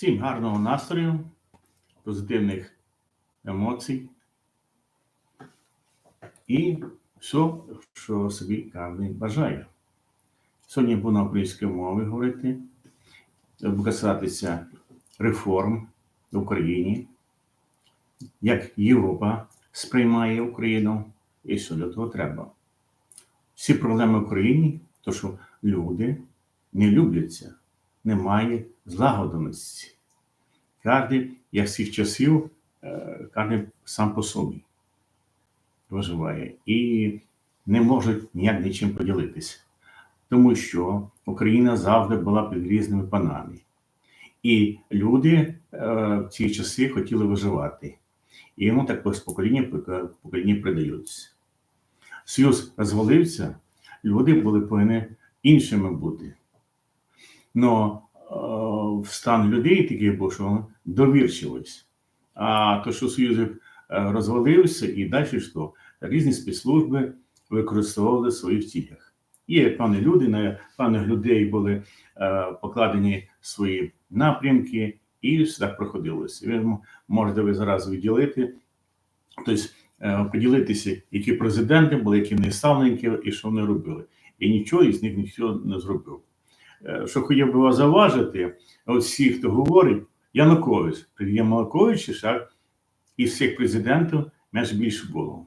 Всім гарного настрою, позитивних емоцій і все, що собі кожен бажає. Сьогодні буду на українській мові говорити, касатися реформ в Україні, як Європа сприймає Україну і що для того треба. Всі проблеми в Україні, то що люди не любляться, немає злагодженості. Кожен, як цих часів, е, кожен сам по собі виживає і не можуть ніяк нічим поділитися. Тому що Україна завжди була під різними панами. І люди е, в ці часи хотіли виживати. І йому так з покоління покоління передаються. Союз розвалився, люди були повинні іншими бути. Но е, стан людей такий був, що вони довірчились. А то, що Союз е, розвалився і далі що, різні спецслужби використовували в своїх цілях. Є певні люди, на певних людей були е, покладені свої напрямки, і все так проходилося. Ви можете ви зараз відділити, тобто е, поділитися, які президенти були, які вони ставленники і що вони робили. І нічого із них ніхто не зробив. Е, що хотів би вас заважити, от всі, хто говорить, Янукович, при Януковичі ще із всіх президентів менш більше було.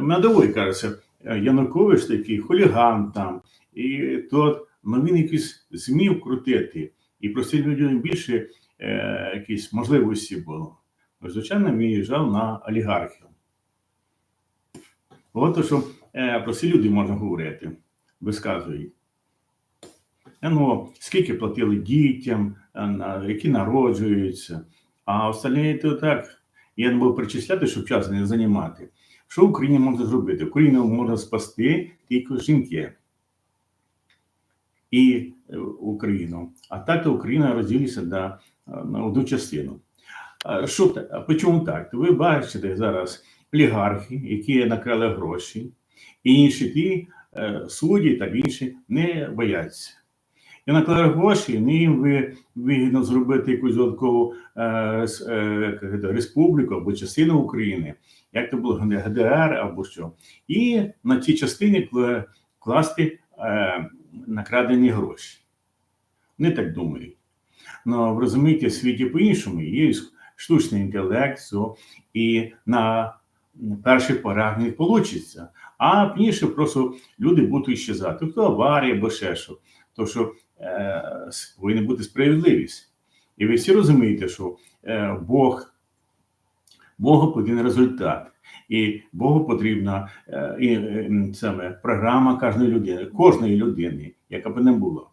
Медовий кажеться, Янукович такий хуліган там, і тот, ну він якийсь змів крутити, і простим людям більше е, якісь можливості було. Ну, Звичайно, він їжджав на олігархів. От що е, про ці люди можна говорити, висказують. Ну, скільки платили дітям, які народжуються, а остальні то так. Я не буду причисляти, щоб час не займати. Що Україні можна зробити? Україну можна спасти тільки жінки і е, Україну. А так то Україна розділиться на, на одну частину. Що чому так? Ви бачите зараз олігархи, які накрали гроші, і інші ті е, судді та інші не бояться. І наклали гроші, не їм вигідно зробити якусь додаткову е, е, республіку або частину України, як то було ГДР або що. І на ті частини класти е, накрадені гроші. Не так думають. Ну, розумієте, в світі по-іншому є штучний інтелект, все, і на перший порах не вийде. А пізніше просто люди будуть іщезати. Хто аварія або ще що. То що повинна бути справедливість. І ви всі розумієте, що е, Бог, Богу потрібен результат. І Богу потрібна е, і, е, саме програма кожної людини, кожної людини, яка б не було.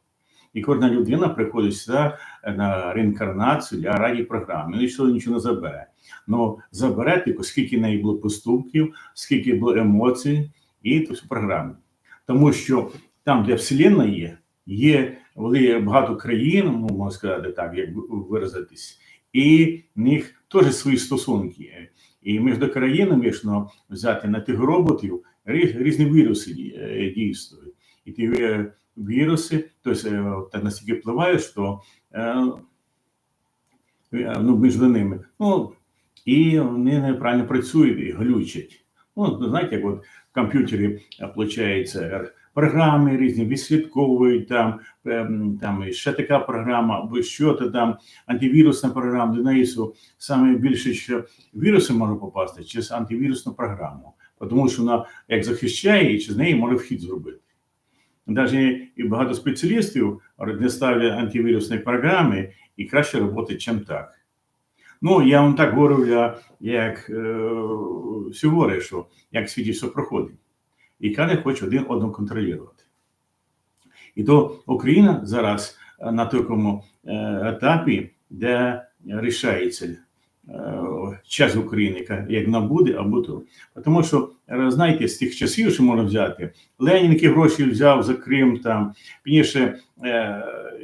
І кожна людина приходить сюди на реінкарнацію для раді програми. Нічого нічого не забере. Ну забере тільки скільки в неї було поступків, скільки було емоцій, і то всю програму. Тому що там, де Вселенна є, є багато країн, можна сказати так, як виразитись, і в них теж свої стосунки. І між країнами якщо взяти на тих роботів різні віруси дійствують. І ті е, віруси, тобто настільки впливають, що е, ну, між ними. Ну, і вони неправильно працюють і глючать. Ну, знаєте, як от в комп'ютері виходить, програми різні відслідковують там, ем, там ще така програма, або що то там, антивірусна програма, до неї саме більше, що віруси може попасти через антивірусну програму, тому що вона як захищає і через неї може вхід зробити. Навіть і багато спеціалістів не ставлять антивірусні програми і краще роботи, ніж так. Ну, я вам так говорю, як е, всього, що як світі все проходить і кожен хоче один одного контролювати. І то Україна зараз е, на такому е, етапі, де рішається е, час України, як вона буде або то. Тому що, знаєте, з тих часів, що можна взяти, Ленін які гроші взяв за Крим, там, пізніше,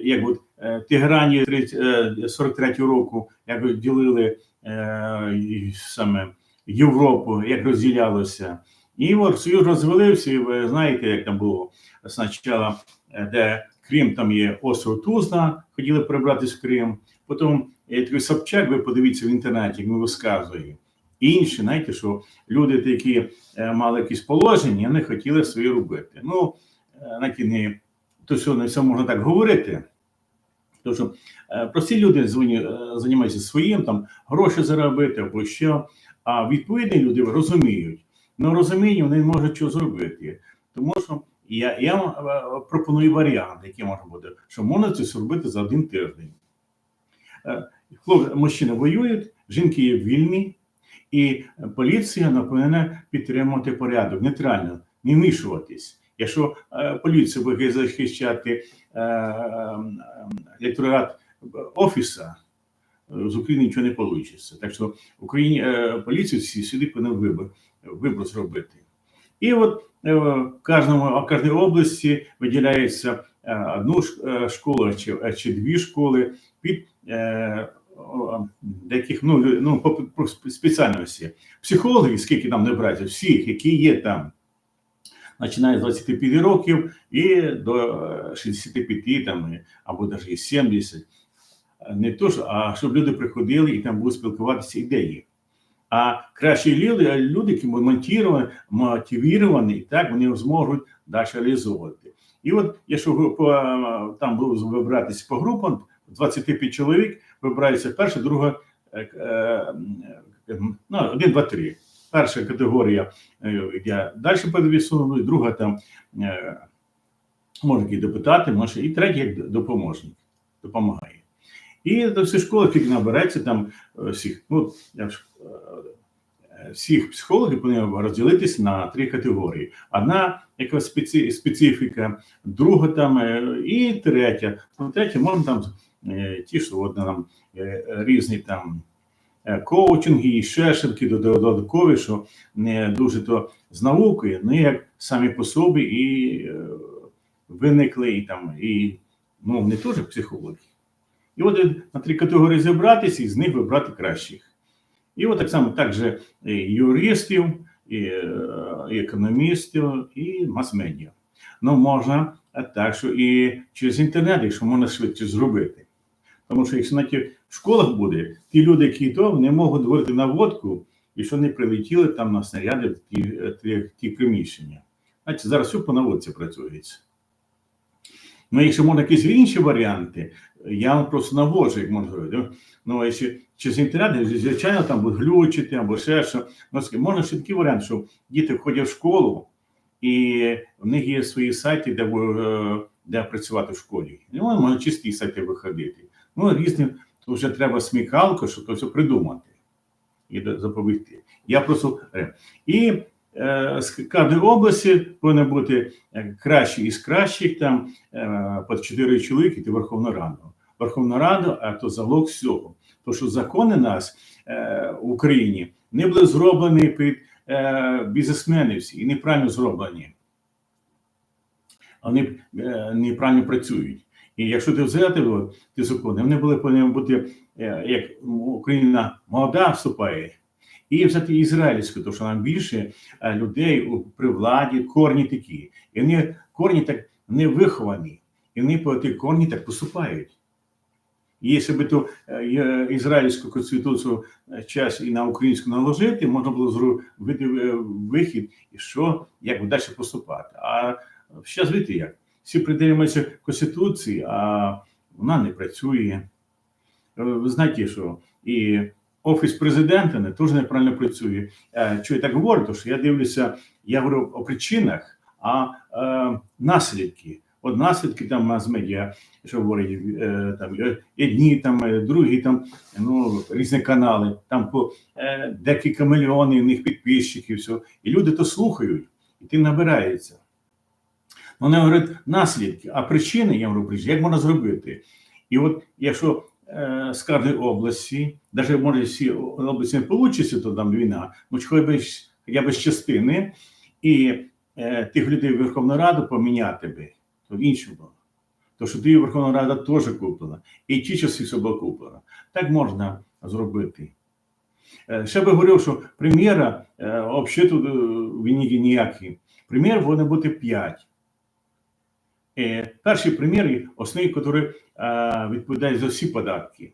як от Тиграні 43-го року, як ділили саме Європу, як розділялося. І Союз розвалився, і ви знаєте, як там було спочатку, е, де Крим, там є остров Тузна, хотіли прибратися в Крим, Потім е, такий Собчак, ви подивіться в інтернеті, він розказує. Інші, знаєте, що люди, які е, мали якісь положення, не хотіли свої робити. Ну, знаєте, не то що не все можна так говорити. Тому що прості люди займаються своїм, там гроші заробити або що. А відповідні люди розуміють. Ну розуміння вони не можуть чого зробити. Тому що я, я е, пропоную варіант, який може бути, що можна це зробити за один тиждень. Е, Хлопці, мужчини воюють, жінки є вільні, і поліція повинна підтримувати порядок, нейтрально, не вмішуватись. Якщо е, поліція буде захищати електорат офіса, з України нічого не вийде. Так що Україні поліцію сюди повинна вибір, вибір зробити. І от е, в кожному в кожній області виділяється е, одну е, школу чи, чи дві школи під деяких ну, ну, спеціальності. Психологи, скільки там не брати, всіх, які є там, починає з 25 років і до е, 65 там, або навіть 70. Не то, а щоб люди приходили і там будуть спілкуватися ідеї. А кращі люди, люди, які мотивовані, і так вони зможуть далі реалізовувати. І от, якщо там будуть вибиратися по групам, 25 чоловік вибирається перша, друга, е, е, ну, один, два, три. Перша категорія е, йде далі по друга там може які депутати, може, і третя як допоможник, допомагає. І до всіх школи, тільки набереться там е, всіх, ну, е, е, всіх психологів повинні розділитися на три категорії. Одна яка спеці, специфіка, друга там і третя. Ну, третя можна там ті, що там е, різні там коучинги і ще шибки додаткові, що не дуже то з наукою, ну як самі по собі і виникли, і там, і ну, не теж психологи. І от е, на три категорії зібратися і з них вибрати кращих. І от так само також і юристів, і, е, економістів, і мас-медіа. Ну, можна так, що і через інтернет, якщо можна швидше зробити. Тому що якщо навіть в школах буде, ті люди, які то не можуть говорити наводку, і що не прилетіли там на снаряди в ті, е, ті, ті приміщення. Значить, зараз все по наводці працюється. Ну, якщо можна якісь інші варіанти, я просто наводжу, як можна говорити. Ну, якщо через інтернет, звичайно, там будуть глючити або ще що. Ну, можна ще такий варіант, що діти входять в школу, і в них є свої сайти, де, е, де працювати в школі. І вони можуть чисті сайти виходити. Ну, різні, то вже треба смікалку, щоб то все придумати і запобігти. Я просто. е, І е, з кожної області повинно бути е, кращі із кращих, там е, по 4 чоловіки йти в Верховна Рада, а то залог всього. То, що закони нас е, в Україні не були зроблені під е, бізнесменів всі і неправильно зроблені. Вони е, неправильно працюють. І якщо ти взяти ті закони, вони були повинні бути, е, як Україна молода вступає, і взяти ізраїльську, тому що нам більше е, людей при владі, корні такі. І вони корні так не виховані, і вони по ті корні так поступають. Якщо би ту е, ізраїльську конституцію е, час і на українську наложити, можна було зробити е, вихід, і що, як далі поступати. А зараз видите як. Всі придивляються Конституції, а вона не працює. Ви знаєте, що і Офіс президента не теж неправильно працює. Що я так говорю, то що я дивлюся, я говорю о причинах, а наслідки. От наслідки там мас-медіа, що говорять, е, там е, одні, там е, другі, там ну різні канали, там по декілька мільйонів них підписчиків, все. і люди то слухають, і тим набирається. Вони говорять наслідки, а причини, я говорю, як можна зробити? І от якщо з кожної області, навіть може всі області не вийде, то там війна, ну хоча б з частини, і тих людей в Верховну Раду поміняти би, то в іншому. То що тоді Верховна Рада теж куплена, і ті часи все куплено. Так можна зробити. Е, Ще би говорив, що прем'єра е, взагалі тут е, війні ніякі. Прем'єр повинна бути 5. Е, Перший прем'єр, основний, який відповідає за всі податки.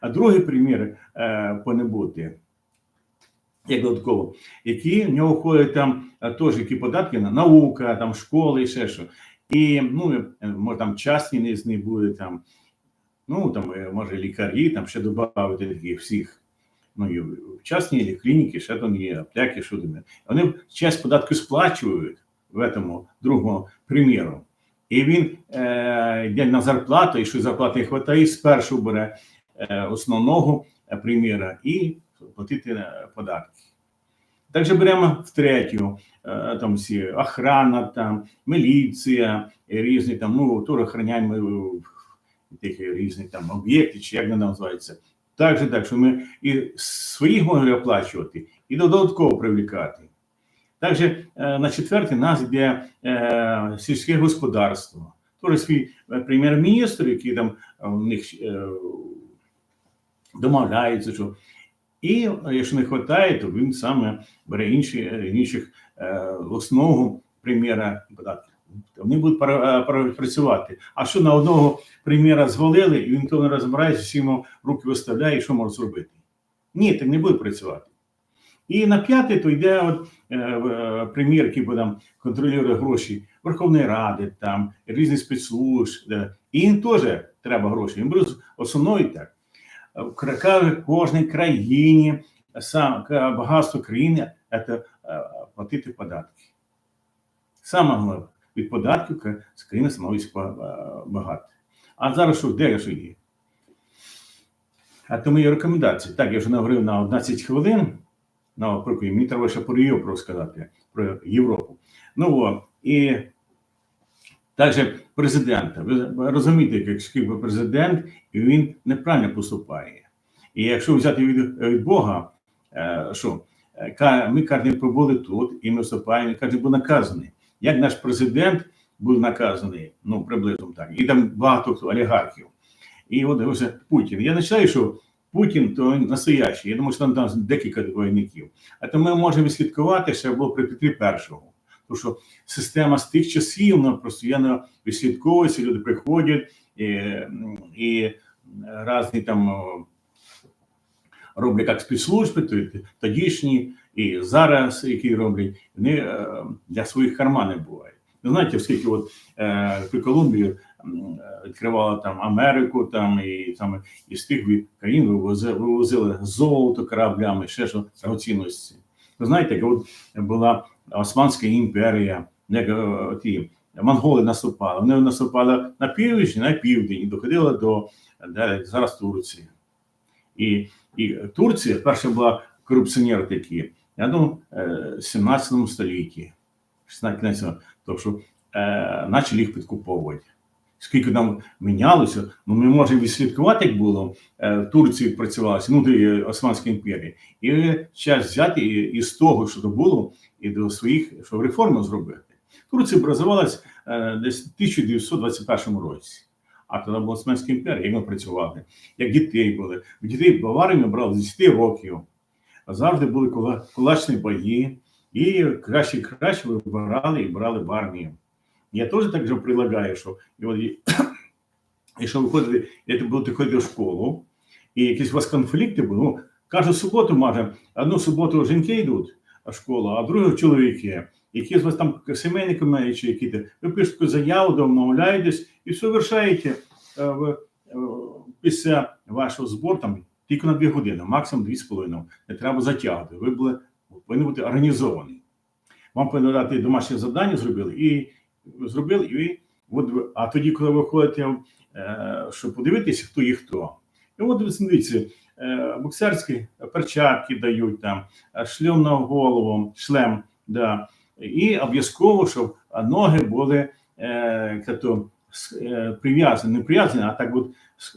А другий примір е, повинен бути, як додатково, які в нього входять там теж які податки на наука, там школи і ще що. І ну, е, може там частні не з них буде там, ну там е, може лікарі, там ще додати таких всіх. Ну, і частні клініки, ще там є аптеки, що там. Вони часть податку сплачують в этому другому приміру. І він е, йде на зарплату, і що зарплати не вистачає, спершу бере е, основного е, приміра і платити податки. Також беремо в третю, е, там всі охрана, там, міліція, різні там, ну, тур охороняємо в тих різних там об'єктів, чи як вони називаються. Так же так, що ми і своїх могли оплачувати, і додатково привлікати. Також е, на четвертий нас йде е, сільське господарство. Теж свій е, прем'єр-міністр, який там е, в них е, домовляється, що і якщо не вистачає, то він саме бере інші, інших е, основного прем'єра податків. Вони будуть е, працювати. А що на одного прем'єра звалили, і він то не розбирається, всі йому руки виставляє, і що може зробити? Ні, так не буде працювати. І на п'яте то йде от, е, е, прем'єр, який буде там гроші Верховної Ради, там різні спецслужб. І їм теж треба гроші. Їм буде основною так. В кожній країні сам багатство країни це е, платити податки. Саме головне, від податків країни становиться багато. А зараз що, де що є? А то мої рекомендації. Так, я вже наговорив на 11 хвилин. Про мені треба ще про Європу сказати, про Європу. Ну о, і також президента. Ви розумієте, як скільки президент, і він неправильно поступає. І якщо взяти від, від Бога, е, що е, ми кожен пробули тут, і ми вступаємо, і кожен був наказаний. Як наш президент був наказаний, ну приблизно так, і там багато хто олігархів. І от ось Путін. Я не вважаю, що Путін то настоящий. Я думаю, що там, там декілька двойників. А то ми можемо відслідкувати, що було при Петрі Першому. Тому що система з тих часів вона постійно відслідковується, люди приходять і, і різні там роблять як спецслужби, то тодішні, і зараз, які роблять, вони е, для своїх карманів бувають. Ви знаєте, оскільки от е, при Колумбії е, відкривала там Америку, там і саме із тих країн вивозили, вивозили золото кораблями, ще що драгоцінності. Ви знаєте, як от була Османська імперія, е, ті монголи наступали. Вони наступали на північ, на південь і доходили до зараз Турції. І, і Турція перша була корупціонер такі, я думаю, е, в 17 столітті, 16 тому що почали їх підкуповувати. Скільки там мінялося, ну ми можемо відслідкувати, як було е, в Турції працювалося, ну і Османській імперії, і час взяти із того, що то було, і до своїх, щоб реформи зробити. Турція образувалась е, десь в 1921 році. А тоді була Османська імперія, як ми працювали, як дітей були. Дітей в армію брали з 10 років. Завжди були кулачні бої, і краще і краще вибирали і брали в армію. Я теж так же прилагаю, що і от, якщо виходили, як будете ходити в школу, і якісь у вас конфлікти були, ну, кожну суботу, може, одну суботу жінки йдуть в школу, а другу чоловіки. Які з вас там сімейники мають, чи які ви пишете заяву, домовляєтесь і все вершаєте е, е, після вашого збору там тільки на дві години, максимум дві з половиною. Не треба затягувати. Ви були повинні бути організовані. Вам повинні дати домашнє завдання, зробили і зробили, і от, а тоді, коли ви ходите, е, щоб подивитися, хто є хто. І от ви дивіться, е, боксерські перчатки дають там, е, шлем на голову, шлем, да. і обов'язково, щоб ноги були е, е, прив'язані, не прив'язані, а так от,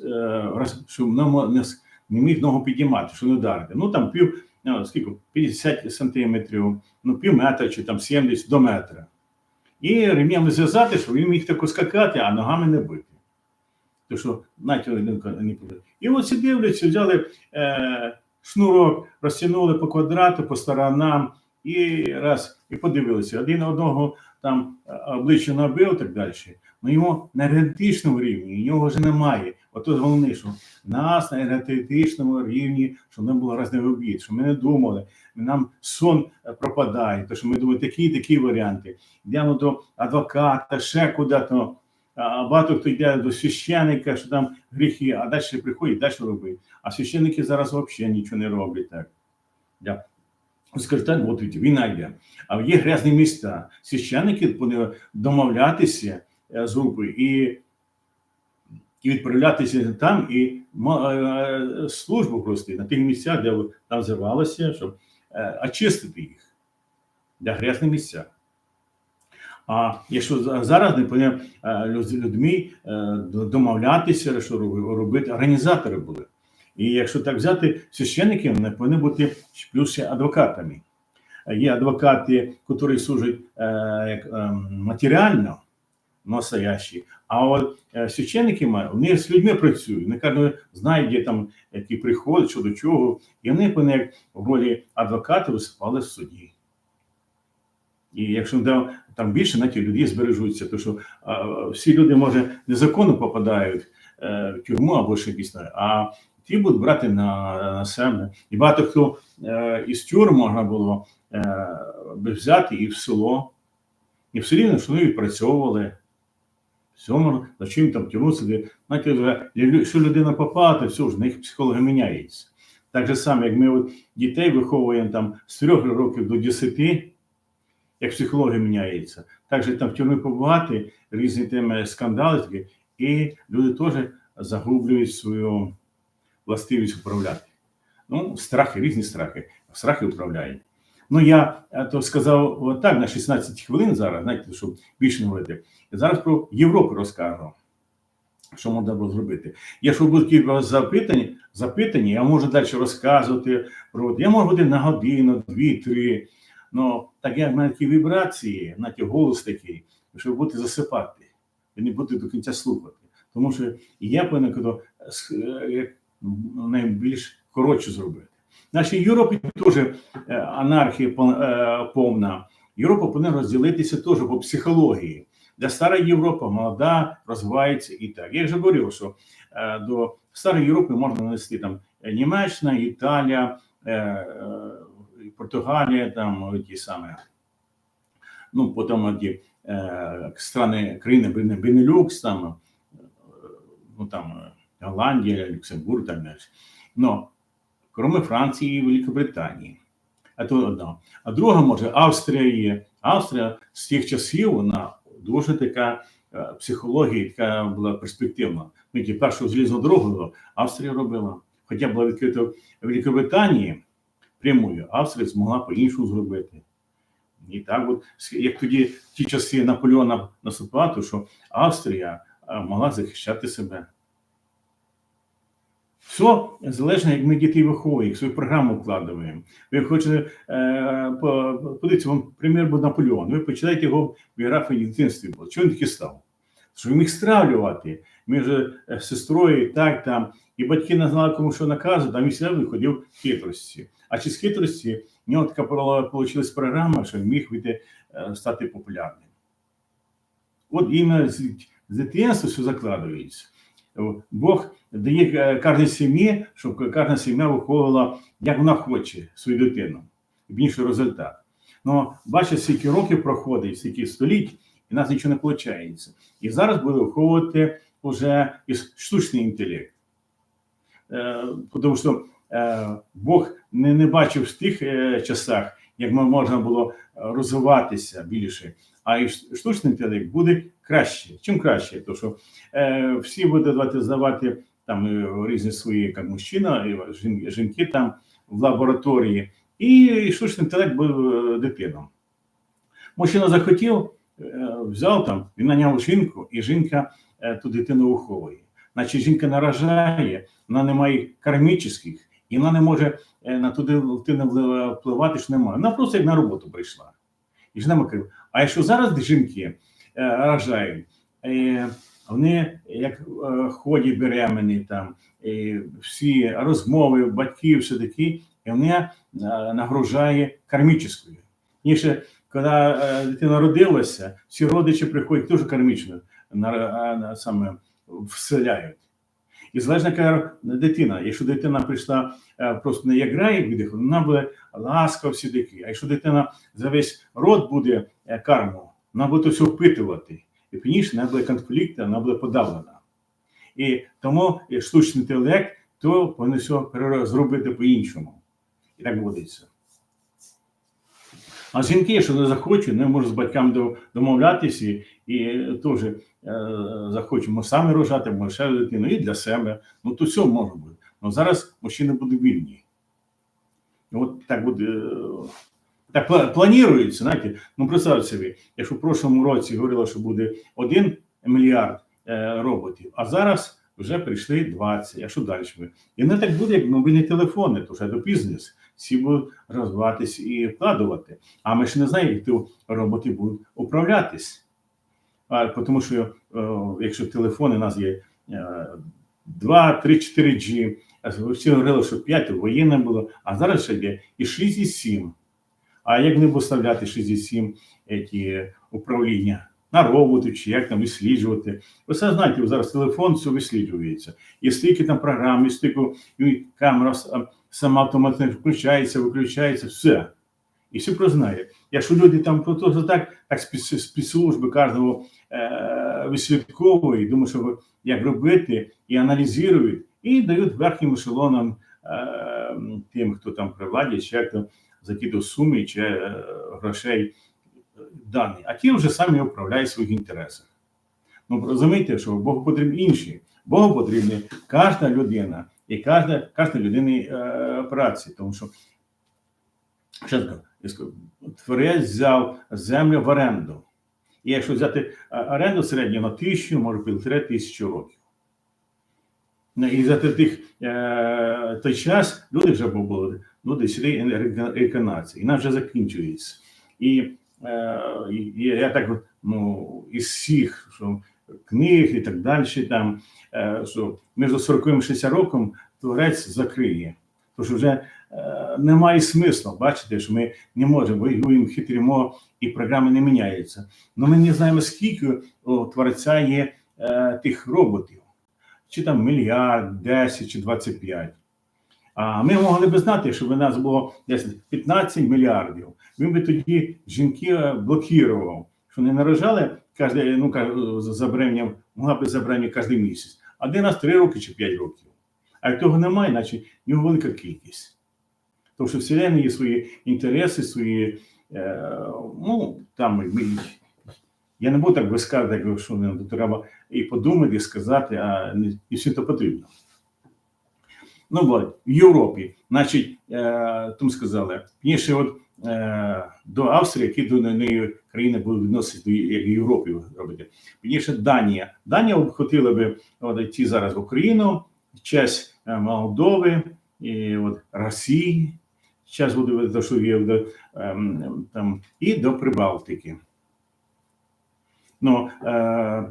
е, щоб не, не, міг ногу підіймати, щоб не ударити. Ну там пів, ну, скільки, 50 сантиметрів, ну пів метра чи там 70 до метра. І ремнями зв'язати, щоб він міг так скакати, а ногами не бити. Тому що, навіть не буде. І всі дивляться, взяли е, шнурок, розтягнули по квадрату, по сторонам, і раз, і подивилися. Один одного там е, обличчя набив, так далі. Ну йому на енергетичному рівні, його вже немає. Ото головне, що нас на енергетичному рівні, щоб не було різних обід, що ми не думали, нам сон пропадає, то що ми думаємо такі такі варіанти. Йдемо до адвоката, ще куди-то. А багато хто йде до священника, що там гріхи, а далі приходять, далі робить. А священники зараз взагалі нічого не роблять так. Я скажу так, от війна йде. А є грязні міста. Священники повинні домовлятися е, з групою і, і відправлятися там і е, службу просто на тих місцях, де там взривалося, щоб е, очистити їх для грязних місця. А якщо зараз не повинні е, людьми е, домовлятися, що робити, організатори були. І якщо так взяти, священники вони повинні бути плюс адвокатами. Е, Є адвокати, які служать е, як, е, матеріально, настоящі, а от е, священники мають, вони з людьми працюють, вони кажуть, знають, де там які приходять, що до чого, і вони повинні як в ролі адвоката виступали в суді. І якщо там, там більше на ті людей збережуться, то що а, всі люди, може, незаконно попадають е, в тюрму або ще якісь, а ті будуть брати на, на себе. І багато хто е, із тюрм можна було е, взяти і в село. І рівно, що вони відпрацьовували. Все можна, за чим там сиди. Знаєте, якщо людина попала, то все ж в них психологи міняється. Так же саме, як ми от дітей виховуємо там з 3 років до 10, як психологія міняється. Так же там в тюрмі побувати, різні теми скандали, і люди теж загублюють свою властивість управляти. Ну, страхи, різні страхи. Страхи управляють. Ну, я е, то сказав отак на 16 хвилин зараз, знаєте, щоб більше не говорити. Зараз про Європу розкажу, що можна було зробити. Якщо будуть кілька запитань, запитання, я можу далі розказувати про. Я можу бути на годину, дві-три. Ну, так як в мене такі вібрації, знаєте, голос такий, щоб бути засипати і не бути до кінця слухати. Тому що я повинен е, як найбільш коротше зробити. Нашій Європі теж е, анархія е, повна. Європа повинна розділитися теж по психології. Для стара Європа молода, розвивається і так. Я вже говорив, що е, до старої Європи можна нанести там Німеччина, Італія, Португалія, там ті саме. Ну, потім ті страни, країни Бенелюкс, там, ну, там Голландія, Люксембург, так далі. Кроме Франції і Великобританії. А то одна. А друга, може, Австрія є. Австрія з тих часів вона дуже така е, психологія, така була перспективна. Ну, ті першу залізну дорогу Австрія робила. Хоча була відкрита Великобританії прямою, Австрія змогла по-іншому зробити. І так, от, як тоді в ті часи Наполеона наступав, то що Австрія е, могла захищати себе. Все залежно, як ми дітей виховуємо, як свою програму вкладаємо. Ви хочете е, по- подивіться, вам примір був Наполеон. Ви почитайте його в біографії в дитинстві. Чого він такий став? Що він міг стравлювати між е, сестрою, так там, і батьки не знали, кому що наказувати, а він завжди виходив хитрості. А чи з хитрості в нього така вийшла програма, що він міг вийти, е, стати популярним. От іменно з дитинства все закладується. Бог дає е, кожній сім'ї, щоб кожна сім'я виховувала, як вона хоче свою дитину, і більший результат. Ну, бачите, скільки років проходить, скільки століть, і в нас нічого не виходить. І зараз буде виховувати вже штучний інтелект. Е, тому що е, Бог не, не бачив в тих е, часах, як ми можна було розвиватися більше, а і штучний інтелект буде краще. Чим краще? Тому що е, всі будуть давати здавати там е, різні свої як мужчина, жінки там в лабораторії, і штучний інтелект буде е, дитином. Мужчина захотів, е, взяв там, він наняв жінку, і жінка ту дитину виховує. Значить, жінка наражає, вона не має кармічних, і вона не може на ту дитину впливати, що немає. Вона просто як на роботу прийшла. І жена каже, а якщо зараз жінки рожають, вони як е, ходять беременні, там, е, всі розмови, батьків, все такі, і вони е, нагружає кармічною. Ніше, коли е, дитина родилася, всі родичі приходять дуже кармічно. на, саме вселяють. І залежно яка дитина. Якщо дитина прийшла просто не як грає віддих, вона буде ласка всі дики. А якщо дитина за весь рот буде карму, вона буде все впитувати. І пізніше вона буде конфлікт, вона буде подавлена. І тому е, штучний інтелект то повинен зробити по-іншому. І так водиться. А жінки, якщо не захочуть, не можуть з батьками домовлятися і, теж е, захочемо самі рожати, може ще дитину, і для себе. Ну то все може бути. Ну зараз мужчини будуть вільні. І От так буде. Так пла- планується, знаєте, ну представте собі, якщо в прошлому році говорило, що буде 1 мільярд е, роботів, а зараз вже прийшли 20, а що далі буде? І не так буде, як мобільні телефони, то вже до бізнес. Всі будуть розвиватись і вкладувати. А ми ж не знаємо, як ті роботи будуть управлятись. А, тому що е, якщо телефони у нас є е, 2, 3, 4G, всі говорили, що 5 воєнне було, а зараз ще є і 6, і 7. А як не поставляти 6 і 7 ті управління на роботи, чи як там висліджувати? Ви все знаєте, зараз телефон все висліджується. І стільки там програм, і стільки і камера сама автоматично включається, виключається, все. І все про знає. Якщо люди там про то так, так спецслужби кожного е, вислідковують, думають, що як робити, і аналізують, і дають верхнім ешелонам е, тим, хто там при владі, чи як то за ті суми чи е, грошей дані. А ті вже самі управляють своїх інтересах. Ну розумієте, що Богу потрібні інші. Богу потрібна кожна людина і кожна, кожна людини е, праці, тому що? Творець взяв землю в оренду. І якщо взяти е, оренду середньо на тисячу, може півтори тисячі років. Ну, І за тих, той час люди вже були, люди йшли реінкарнації, і вона вже закінчується. І, е, я так ну, із всіх що, книг і так далі, там, е, що між 40 і 60 роком творець закриє. Що вже е, немає смислу, бачите, що ми не можемо, воюємо, хитримо, і програми не міняються. Ну ми не знаємо, скільки у творця є е, тих роботів, чи там мільярд, 10 чи 25. А ми могли б знати, що в нас було десь 15 мільярдів. Він би тоді жінки е, блокував, що не наражали кожне, ну, за бременем, могла б забрання кожен місяць. Один раз 3 роки чи 5 років. А як того немає, значить в нього велика кількість. Тому що Вселенна є свої інтереси, свої. Е, ну, там ми, я не буду так висказувати, як що нам треба і подумати, і сказати, а не і все то потрібно. Ну, от, в Європі, значить, е, там сказали, пізніше от е, до Австрії, які до неї країни будуть відноситися до як Європи робити. Пізніше Данія. Данія хотіла би от, йти зараз в Україну, часть е, Молдови, і от Росії, зараз буде до до, ем, там, і до Прибалтики. Ну, е,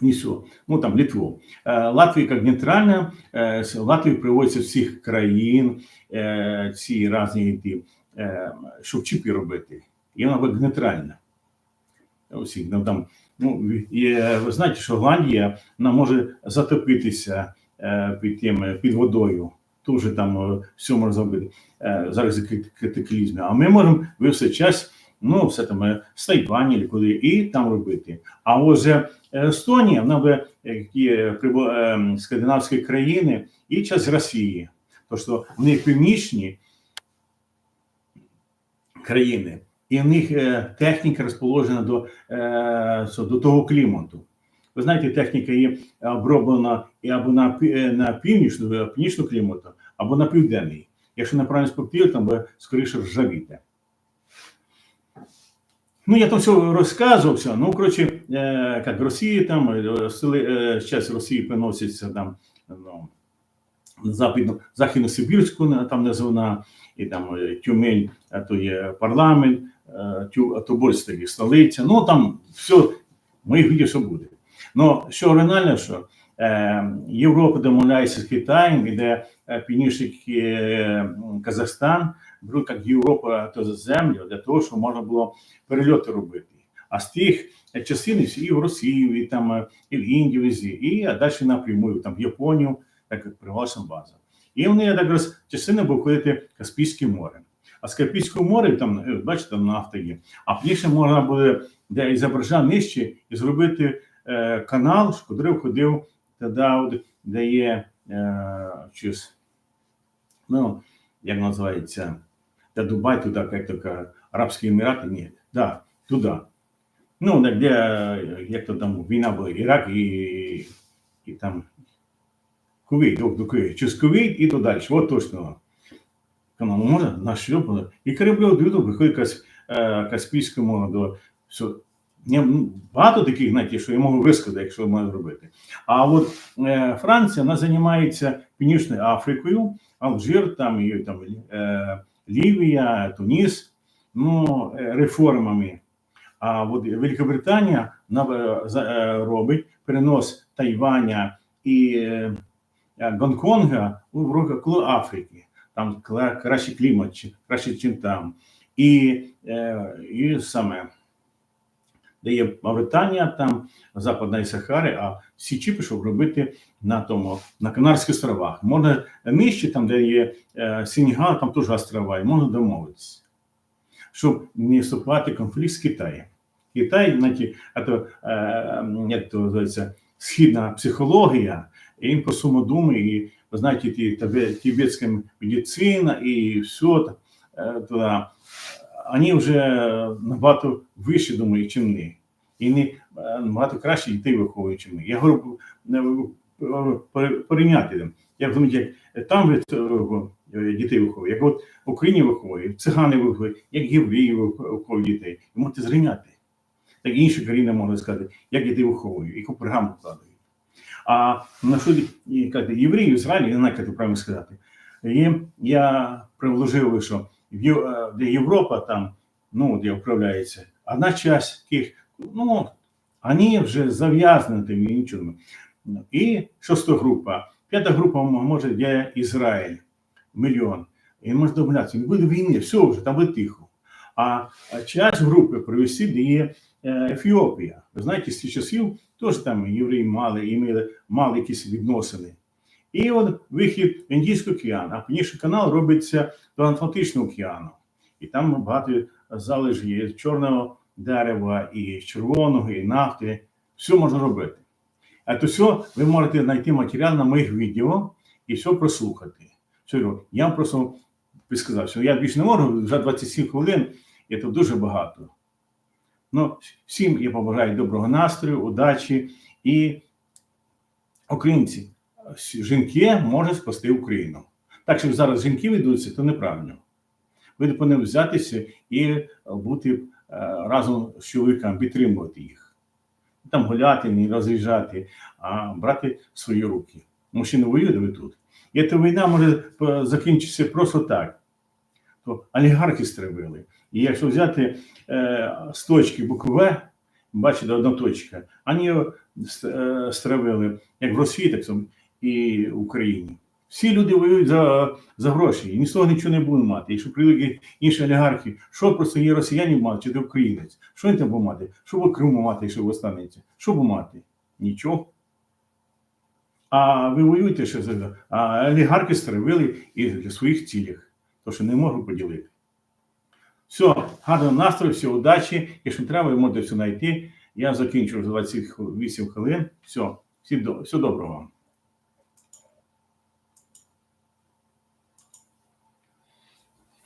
несу, ну там Литву. Е, Латвія як нейтральна, е, з Латвії приводяться всіх країн, ці різні, ті, щоб чіпи робити. І вона як нейтральна. Усі, ну, там, ну, і, ви знаєте, що Голландія вона може затопитися під, тим, під водою. Дуже там все можна зробити. Зараз катаклізми. А ми можемо ви все час, ну, все там е, з Тайвані чи куди, і там робити. А ось е, Естонія, вона би які е, е, скандинавські країни і час Росії. То що в них північні країни, і в них е, техніка розположена до, е, до того клімату. Ви знаєте, техніка є оброблена і або на, е, на північну, е, північну клімату, або на південний. Якщо неправильно спектив, там ви скоріше ржавіте. Ну, я там все розказував, все. Ну, коротше, е, як Росії там, е, е, зараз Росії переносяться там, ну, Западну, Західно-Сибірську, на- там називна, і там е, Тюмень, а то є парламент, е, Тю, Тобольська є столиця. Ну, там все, моїх відео все буде. Ну, що оригінально, що е, Європа домовляється з Китаєм, іде е, північний е, Казахстан, як Європа то землю для того, щоб можна було перельоти робити. А з тих частин всі і в Росію, і там е, і в везде, і а далі напряму, там в Японію, так як приглашена база. І вони якраз частина буде входити Каспійське море. А з Каспійського моря, там, е, бачите, нафта є. А пізніше можна буде, де Ізобража нижче, і зробити е, канал, куди входив тоді, де є е, щось, ну, як називається, де Дубай, туди, як то кажуть, Арабські Емірати, ні, да, туди. Ну, де, де, е, як то там війна була, Ірак і, і там Кувейт, до, до Кувейт, через Кувейт і то далі. От точно. Канал може наш шлюб. І кораблі от виходить Кас, е, Каспійське до Ну, багато таких, знаєте, що я можу висказати, якщо маю робити. А от е, Франція вона займається Північною Африкою, Алжир, там, і, там е, Лівія, Туніс, ну, е, реформами. А от Великобританія е, е, робить перенос Тайваня і Гонконга у руках Африки. Там кращий клімат, краще, ніж там. І, і саме, де є Мавританія, там Западної Сахари, а всі чіпи, щоб робити на тому, на Канарських островах. Можна нижче, там, де є е, Сенегал, там теж острова, і можна домовитися. Щоб не вступати конфлікт з Китаєм. Китай, знаєте, е, як то називається, східна психологія, і він по суму думає, і ви знаєте, тибетська медицина і все, е, то, вони вже набагато вище думають, чим ми. І не е, набагато краще дітей виховують, чим ми. Я говорю, е, е, порівняти. Як думаєте, як там е, дітей виховують, як от в Україні виховують, цигани виховують, як євреї виховують дітей. І можете зрівняти. Так і інші країни можуть сказати, як дітей виховують, яку програму вкладають. А на що і, євреї в Ізраїлі, не знаю, як це правильно сказати, їм я приложив, що е, де Європа там, ну, де управляється, одна часть таких, ну, вони вже зав'язані тими нічого. І шоста група. П'ята група може, де Ізраїль, мільйон. І може домовлятися, не буде війни, все вже, там буде тихо. А часть групи привезти, де є е, Ефіопія. Ви знаєте, з тих часів теж там євреї мали, і мали якісь відносини. І от вихід в Індійський океан, а північний канал робиться до Атлантичного океану. І там багато залежів є чорного дерева, і червоного, і нафти. Все можна робити. А то все ви можете знайти матеріал на моїх відео і все прослухати. Я вам просто сказав, що я більше не можу, вже 27 хвилин, і це дуже багато. Ну, всім я побажаю доброго настрою, удачі і українці, жінки можуть спасти Україну. Так що зараз жінки ведуться, то неправильно. Ви повинні взятися і бути е, разом з чоловіками, підтримувати їх. Там гуляти, не роз'їжджати, а брати свої руки. Мужчина воює, ви тут. І ця війна може е, закінчитися просто так. То олігархи стравили. І якщо взяти е, з точки букви В, бачите, одна точка, вони е, стравили як в Росії, так і Україні. Всі люди воюють за, за гроші, і ні з того нічого не будуть мати. Якщо прийдуть інші олігархи, що просто є росіяни мати, чи ти українець? Що він там буде мати? Що в Криму мати, що останеться? Що буде мати? Нічого. А ви воюєте ще за а олігархи стравили і для своїх цілях, то що не можу поділити. Все, гарного настрою, все, удачі. Якщо треба, ви можете все знайти. Я закінчу вже 28 хвилин. Все, всі всього доброго вам.